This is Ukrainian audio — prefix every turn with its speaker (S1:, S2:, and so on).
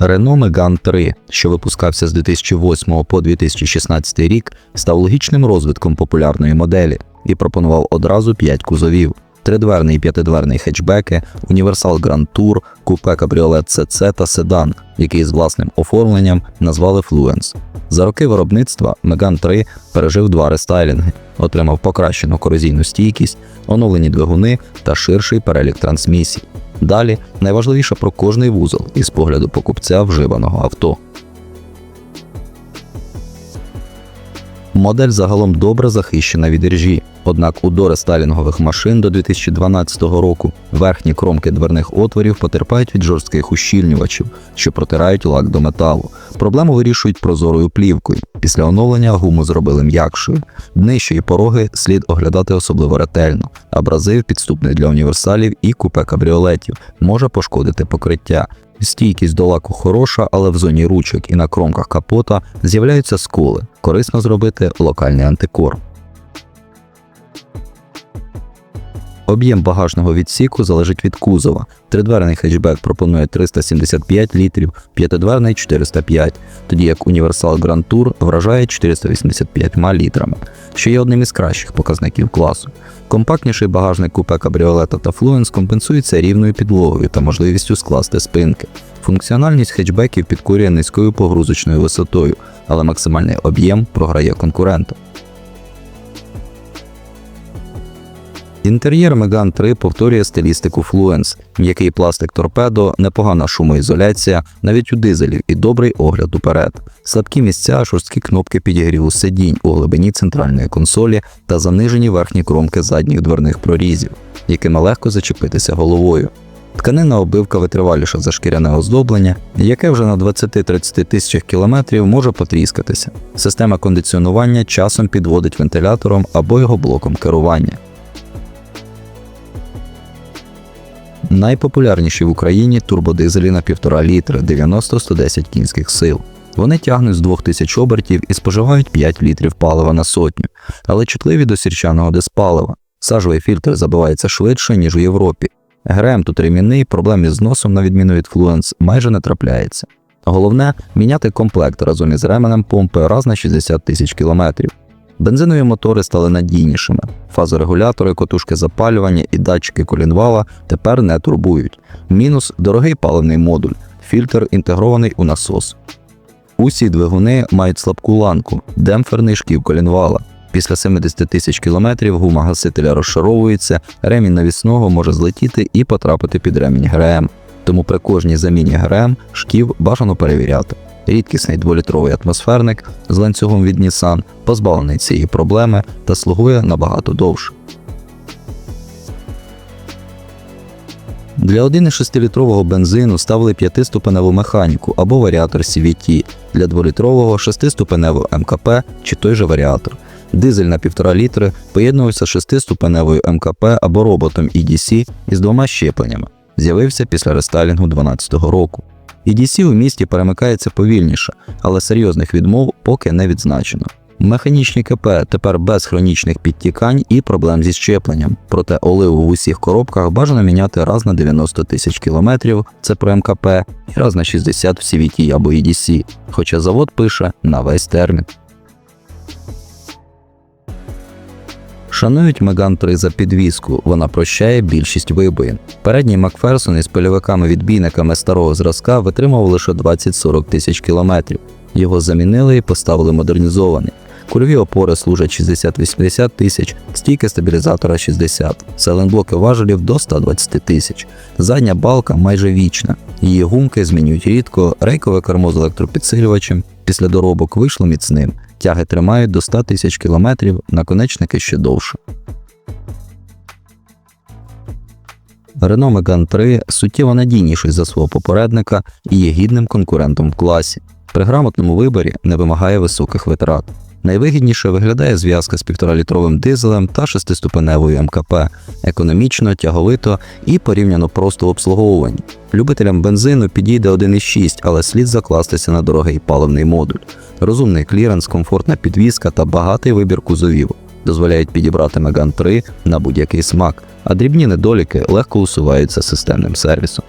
S1: Renault Megane 3, що випускався з 2008 по 2016 рік, став логічним розвитком популярної моделі і пропонував одразу 5 кузовів: тридверний і п'ятидверний хетчбеки, універсал Grand Tour, купе кабріолет CC та седан, який з власним оформленням назвали Fluence. За роки виробництва Megane 3 пережив два рестайлінги, отримав покращену корозійну стійкість, оновлені двигуни та ширший перелік трансмісій. Далі найважливіше про кожний вузол із погляду покупця вживаного авто. Модель загалом добре захищена від іржі, однак у дорестайлінгових машин до 2012 року верхні кромки дверних отворів потерпають від жорстких ущільнювачів, що протирають лак до металу. Проблему вирішують прозорою плівкою. Після оновлення гуму зробили м'якшою. Днище і пороги слід оглядати особливо ретельно. Абразив підступний для універсалів і купе кабріолетів може пошкодити покриття. Стійкість до лаку хороша, але в зоні ручок і на кромках капота з'являються сколи. Корисно зробити локальний антикор. Об'єм багажного відсіку залежить від кузова. Тридверний хетчбек пропонує 375 літрів, п'ятидверний 405, тоді як універсал Grand Tour вражає 485 літрами, що є одним із кращих показників класу. Компактніший багажник купе кабріолета та Fluence компенсується рівною підлогою та можливістю скласти спинки. Функціональність хетчбеків підкорює низькою погрузочною висотою, але максимальний об'єм програє конкурентам. Інтер'єр Megane 3 повторює стилістику Fluence, м'який пластик торпедо, непогана шумоізоляція, навіть у дизелів і добрий огляд уперед, слабкі місця, жорсткі кнопки підігріву сидінь у глибині центральної консолі та занижені верхні кромки задніх дверних прорізів, якими легко зачепитися головою. Тканинна обивка витриваліша за шкіряне оздоблення, яке вже на 20-30 тисячах кілометрів може потріскатися. Система кондиціонування часом підводить вентилятором або його блоком керування. Найпопулярніші в Україні турбодизелі на 1,5 літри 90-110 кінських сил. Вони тягнуть з 2000 обертів і споживають 5 літрів палива на сотню, але чутливі до сірчаного диспалива. Сажовий фільтр забивається швидше, ніж у Європі. ГРМ тут ремінний, проблем із зносом, на відміну від Fluence, майже не трапляється. Головне міняти комплект разом із ременем помпи раз на 60 тисяч кілометрів. Бензинові мотори стали надійнішими. Фазорегулятори, котушки запалювання і датчики колінвала тепер не турбують. Мінус дорогий паливний модуль, фільтр інтегрований у насос. Усі двигуни мають слабку ланку, демпферний шків колінвала. Після 70 тисяч кілометрів гума гасителя розшаровується, ремінь навісного може злетіти і потрапити під ремінь ГРМ. Тому при кожній заміні ГРМ шків бажано перевіряти. Рідкісний дволітровий атмосферник з ланцюгом від Nissan позбавлений цієї проблеми та слугує набагато довше. Для 1,6-літрового бензину ставили 5-ступеневу механіку або варіатор CVT, для 2-літрового 6-ступеневу МКП чи той же варіатор. Дизель на 1,5 літри поєднувався з 6-ступеневою МКП або роботом EDC із двома щепленнями. З'явився після рестайлінгу 2012 року. EDC у місті перемикається повільніше, але серйозних відмов поки не відзначено. Механічні КП тепер без хронічних підтікань і проблем зі щепленням, проте оливу в усіх коробках бажано міняти раз на 90 тисяч кілометрів, це про МКП, і раз на 60 в CVT або EDC, хоча завод пише на весь термін. Шанують Megane 3 за підвіску, вона прощає більшість вибоїн. Передній Макферсон із польовиками-відбійниками старого зразка витримав лише 20-40 тисяч кілометрів. Його замінили і поставили модернізований. Кульові опори служать 60-80 тисяч, стійки стабілізатора 60, селенблоки важелів до 120 тисяч. Задня балка майже вічна. Її гумки змінюють рідко, рейкове кермо з електропідсилювачем після доробок вийшло міцним. Тяги тримають до 100 тисяч кілометрів, наконечники ще довше. Renault Megane 3 суттєво надійніший за свого попередника і є гідним конкурентом в класі. При грамотному виборі не вимагає високих витрат. Найвигідніше виглядає зв'язка з 1,5-літровим дизелем та 6-ступеневою МКП, економічно, тяговито і порівняно просто в обслуговуванні. Любителям бензину підійде 1,6, але слід закластися на дорогий паливний модуль. Розумний кліренс, комфортна підвізка та багатий вибір кузовів дозволяють підібрати Megane 3 на будь-який смак, а дрібні недоліки легко усуваються системним сервісом.